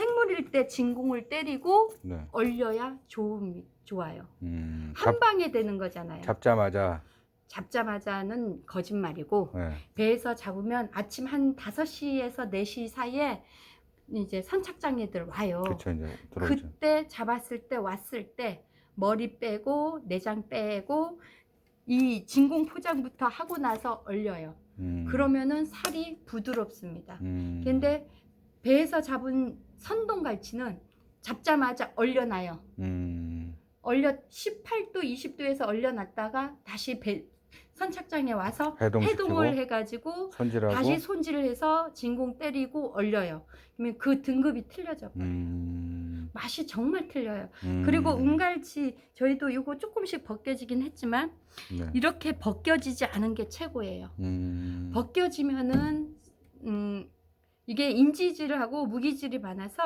생물일 때 진공을 때리고 네. 얼려야 좋음, 좋아요. 음, 한 잡, 방에 되는 거잖아요. 잡자마자 잡자마자는 거짓말이고 네. 배에서 잡으면 아침 한 5시에서 4시 사이에 이제 선착장애들 와요. 그쵸 이제 들어오죠. 그때 잡았을 때 왔을 때 머리 빼고 내장 빼고 이 진공 포장부터 하고 나서 얼려요. 음, 그러면은 살이 부드럽습니다. 음, 근데 배에서 잡은 선동갈치는 잡자마자 얼려놔요. 음, 얼려 18도, 20도에서 얼려놨다가 다시 배 선착장에 와서 해동을 해가지고 손질하고 다시 손질을 해서 진공 때리고 얼려요. 그러면 그 등급이 틀려져 버려요. 음, 맛이 정말 틀려요. 음, 그리고 은갈치 저희도 이거 조금씩 벗겨지긴 했지만 네. 이렇게 벗겨지지 않은 게 최고예요. 음, 벗겨지면은 음 이게 인지질하고 무기질이 많아서